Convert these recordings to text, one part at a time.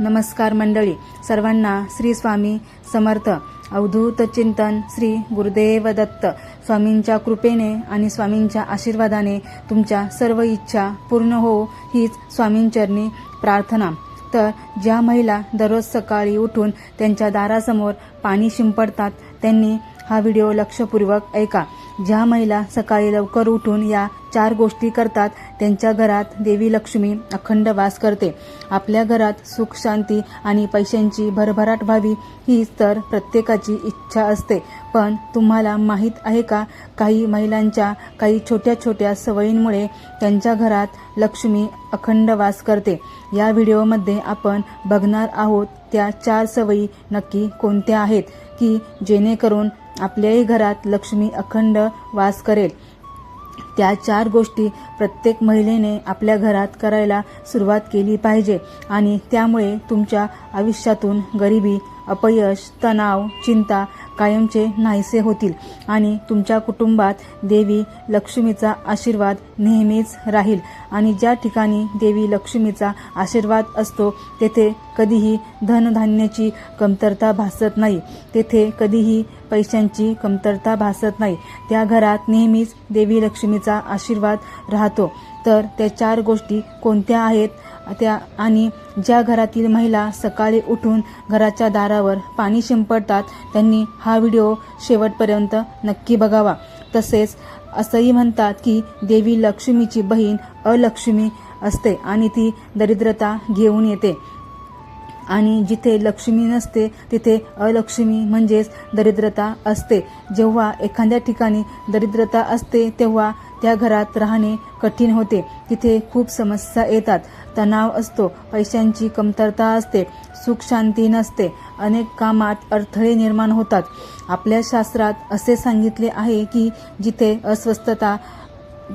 नमस्कार मंडळी. सर्वांना श्री स्वामी समर्थ. अवधूत चिंतन श्री गुरुदेव दत्त. स्वामींच्या कृपेने आणि स्वामींच्या आशीर्वादाने तुमच्या सर्व इच्छा पूर्ण हो हीच स्वामींचरणी प्रार्थना. तर ज्या महिला दररोज सकाळी उठून त्यांच्या दारासमोर पाणी शिंपडतात त्यांनी हा व्हिडिओ लक्षपूर्वक ऐका. ज्या महिला सकाळी लवकर उठून या चार गोष्टी करतात. त्यांच्या घरात देवी लक्ष्मी अखंड वास करते. आपल्या घरात सुख शांती आणि पैशांची भरभराट व्हावी हीच तर प्रत्येकाची इच्छा असते. पण तुम्हाला माहीत आहे का काही महिलांच्या काही छोट्या छोट्या सवयींमुळे त्यांच्या घरात लक्ष्मी अखंड वास करते. या व्हिडिओमध्ये आपण बघणार आहोत त्या चार सवयी नक्की कोणत्या आहेत की जेणेकरून आपल्याही घरात लक्ष्मी अखंड वास करेल. त्या चार गोष्टी प्रत्येक महिलेने आपल्या घरात करायला सुरुवात केली पाहिजे. आणि त्यामुळे तुमच्या आयुष्यातून गरिबी अपयश तणाव चिंता कायमचे नाहीसे होतील आणि तुमच्या कुटुंबात देवी लक्ष्मीचा आशीर्वाद नेहमीच राहील. आणि ज्या ठिकाणी देवी लक्ष्मीचा आशीर्वाद असतो तेथे कधीही धनधान्याची कमतरता भासत नाही. तेथे कधीही पैशांची कमतरता भासत नाही. त्या घरात नेहमीच देवी लक्ष्मीचा आशीर्वाद राहतो. तर त्या चार गोष्टी कोणत्या आहेत? त्या आणि ज्या घरातील महिला सकाळी उठून घराच्या दारावर पाणी शिंपडतात त्यांनी हा व्हिडिओ शेवटपर्यंत नक्की बघावा. तसेच असंही म्हणतात की देवी लक्ष्मीची बहीण अलक्ष्मी असते आणि ती दरिद्रता घेऊन येते. आणि जिथे लक्ष्मी नसते तिथे अलक्ष्मी म्हणजेच दरिद्रता असते. जेव्हा एखाद्या ठिकाणी दरिद्रता असते तेव्हा त्या घरात राहणे कठीण होते. तिथे खूप समस्या येतात. तणाव असतो. पैशांची कमतरता असते. सुख शांती नसते. अनेक कामात अडथळे निर्माण होतात. आपल्या शास्त्रात असे सांगितले आहे की जिथे अस्वस्थता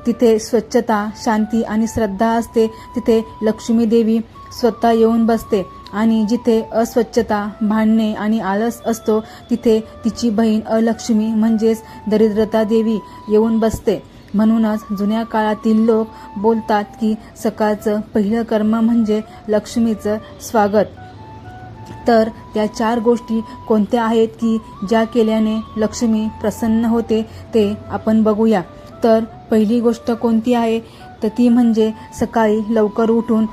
तिथे स्वच्छता शांती आणि श्रद्धा असते तिथे लक्ष्मी देवी स्वतः येऊन बसते आणि जिथे अस्वच्छता भांडणे आणि आलस असतो तिथे तिची बहीण अलक्ष्मी म्हणजेच दरिद्रता देवी येऊन बसते. म्हणूनच जुन्या काळातील लोक बोलतात की सकाळचं पहिलं कर्म म्हणजे लक्ष्मीचं स्वागत. तर त्या चार गोष्टी कोणत्या आहेत की ज्या केल्याने लक्ष्मी प्रसन्न होते ते आपण बघूया. तर पहिली गोष्ट कोणती आहे? तर ती म्हणजे सकाळी लवकर उठून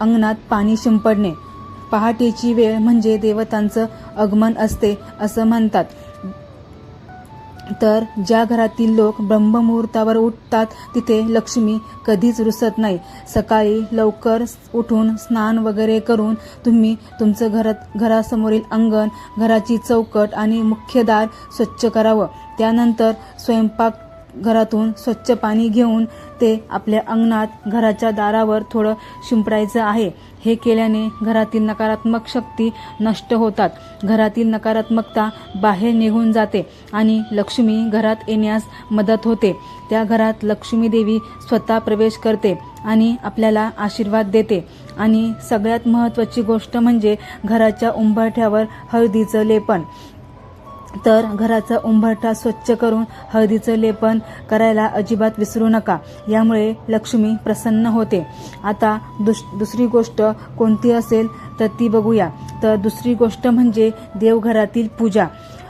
अंगणात पाणी शिंपडणे. पहाटेची वेळ म्हणजे देवतांचं आगमन असते असं म्हणतात. तर ज्या घरातील लोक ब्रह्ममुहूर्तावर उठतात तिथे लक्ष्मी कधीच रुसत नाही. सकाळी लवकर उठून स्नान वगैरे करून तुम्ही तुमचं घरात घरासमोरील अंगण घराची चौकट आणि मुख्य दार स्वच्छ करावं. त्यानंतर स्वयंपाक घरातून स्वच्छ पाणी घेऊन ते आपल्या अंगणात घराच्या दारावर थोडं शिंपडायचं आहे. हे केल्याने घरातील नकारात्मक शक्ती नष्ट होतात. घरातील नकारात्मकता बाहेर निघून जाते आणि लक्ष्मी घरात येण्यास मदत होते. त्या घरात लक्ष्मी देवी स्वतः प्रवेश करते आणि आपल्याला आशीर्वाद देते. आणि सगळ्यात महत्त्वाची गोष्ट म्हणजे घराच्या उंबरठ्यावर हळदीचं लेपन. तर घराचा उंबरठा स्वच्छ करून हळदीचं लेपन करायला अजिबात विसरू नका. यामुळे लक्ष्मी प्रसन्न होते. आता दुस दुसरी गोष्ट कोणती असेल तर ती बघूया. तर दुसरी गोष्ट म्हणजे देवघरातील पूजा.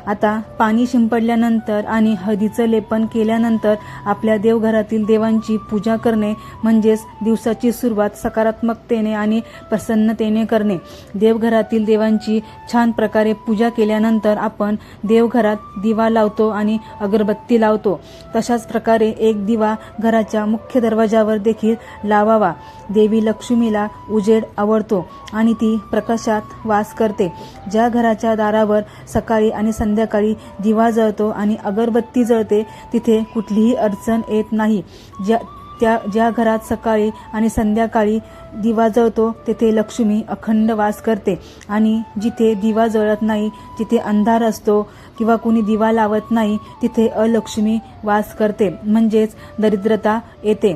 आता पाणी शिंपडल्यानंतर आणि हळदीचं लेपन केल्यानंतर आपल्या देवघरातील देवांची पूजा करणे म्हणजेच दिवसाची सुरुवात सकारात्मकतेने आणि प्रसन्नतेने करणे. देवघरातील देवांची छान प्रकारे पूजा केल्यानंतर आपण देवघरात दिवा लावतो आणि अगरबत्ती लावतो. तशाच प्रकारे एक दिवा घराच्या मुख्य दरवाजावर देखील लावावा. देवी लक्ष्मीला उजेड आवडतो आणि ती प्रकाशात वास करते. ज्या घराच्या दारावर सकाळी आणि संध्याकाळी संध्याकाळी दिवा जळतो आणि अगरबत्ती जळते तिथे कुठलीही अडचण येत नाही. ज्या त्या ज्या घरात सकाळी आणि संध्याकाळी दिवा जळतो तेथे लक्ष्मी अखंड वास करते. आणि जिथे दिवा जळत नाही जिथे अंधार असतो किंवा कुणी दिवा लावत नाही तिथे अलक्ष्मी वास करते. म्हणजेच दरिद्रता येते.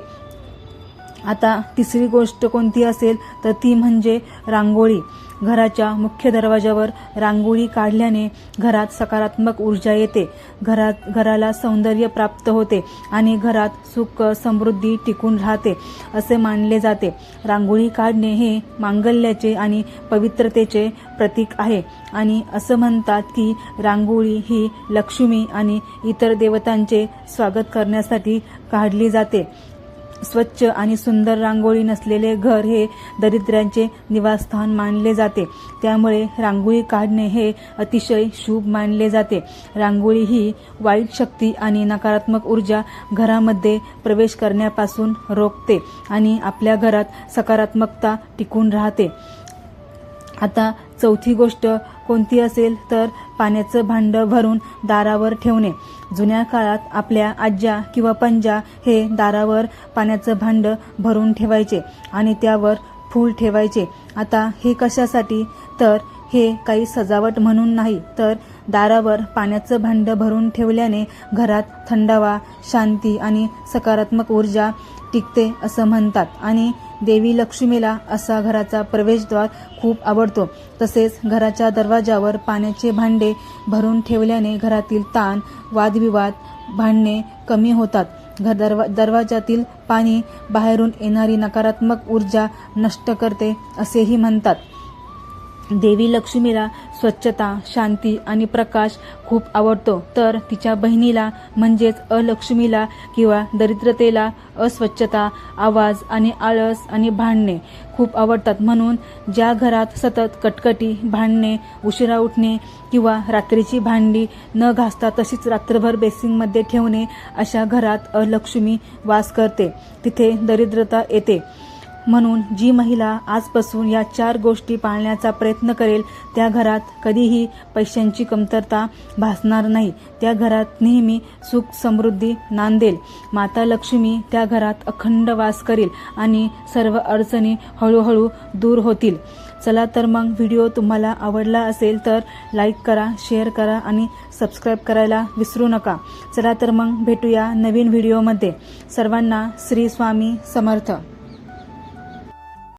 आता तिसरी गोष्ट कोणती असेल तर ती म्हणजे रांगोळी. घराच्या मुख्य दरवाजावर रांगोळी काढल्याने घरात सकारात्मक ऊर्जा येते. घरात घराला सौंदर्य प्राप्त होते आणि घरात सुख समृद्धी टिकून राहते असे मानले जाते. रांगोळी काढणे हे मांगल्याचे आणि पवित्रतेचे प्रतीक आहे आणि असं म्हणतात की रांगोळी ही लक्ष्मी आणि इतर देवतांचे स्वागत करण्यासाठी काढली जाते. स्वच्छ आणि सुंदर रांगोळी नसलेले घर हे दरिद्र्यांचे निवासस्थान मानले जाते. त्यामुळे रांगोळी काढणे हे अतिशय शुभ मानले जाते. रांगोळी ही वाईट शक्ती आणि नकारात्मक ऊर्जा घरामध्ये प्रवेश करण्यापासून रोखते आणि आपल्या घरात सकारात्मकता टिकून राहते. आता चौथी गोष्ट कोणती असेल तर पाण्याचं भांडं भरून दारावर ठेवणे. जुन्या काळात आपल्या आज्या किंवा पंजा हे दारावर पाण्याचं भांडं भरून ठेवायचे आणि त्यावर फूल ठेवायचे. आता हे कशासाठी? तर हे काही सजावट म्हणून नाही तर दारावर पाण्याचं भांडं भरून ठेवल्याने घरात थंडावा शांती आणि सकारात्मक ऊर्जा टिकते असं म्हणतात. आणि देवी लक्ष्मीला असा घराचा प्रवेशद्वार खूप आवडतो. तसेच घराच्या दरवाजावर पाण्याचे भांडे भरून ठेवल्याने घरातील ताण वादविवाद भांडणे कमी होतात. घर दरवा दरवाजातील पाणी बाहेरून येणारी नकारात्मक ऊर्जा नष्ट करते असेही म्हणतात. देवी लक्ष्मीला स्वच्छता शांती आणि प्रकाश खूप आवडतो. तर तिच्या बहिणीला म्हणजेच अलक्ष्मीला किंवा दरिद्रतेला अस्वच्छता आवाज आणि आळस आणि भांडणे खूप आवडतात. म्हणून ज्या घरात सतत कटकटी भांडणे उशिरा उठणे किंवा रात्रीची भांडी न घासता तशीच रात्रभर बेसिंगमध्ये ठेवणे अशा घरात अलक्ष्मी वास करते. तिथे दरिद्रता येते. म्हणून जी महिला आजपासून या चार गोष्टी पाळण्याचा प्रयत्न करेल त्या घरात कधीही पैशांची कमतरता भासणार नाही. त्या घरात नेहमी सुख समृद्धी नांदेल. माता लक्ष्मी त्या घरात अखंड वास करेल आणि सर्व अडचणी हळूहळू दूर होतील. चला तर मग व्हिडिओ तुम्हाला आवडला असेल तर लाईक करा शेअर करा आणि सबस्क्राईब करायला विसरू नका. चला तर मग भेटूया नवीन व्हिडिओमध्ये. सर्वांना श्री स्वामी समर्थ.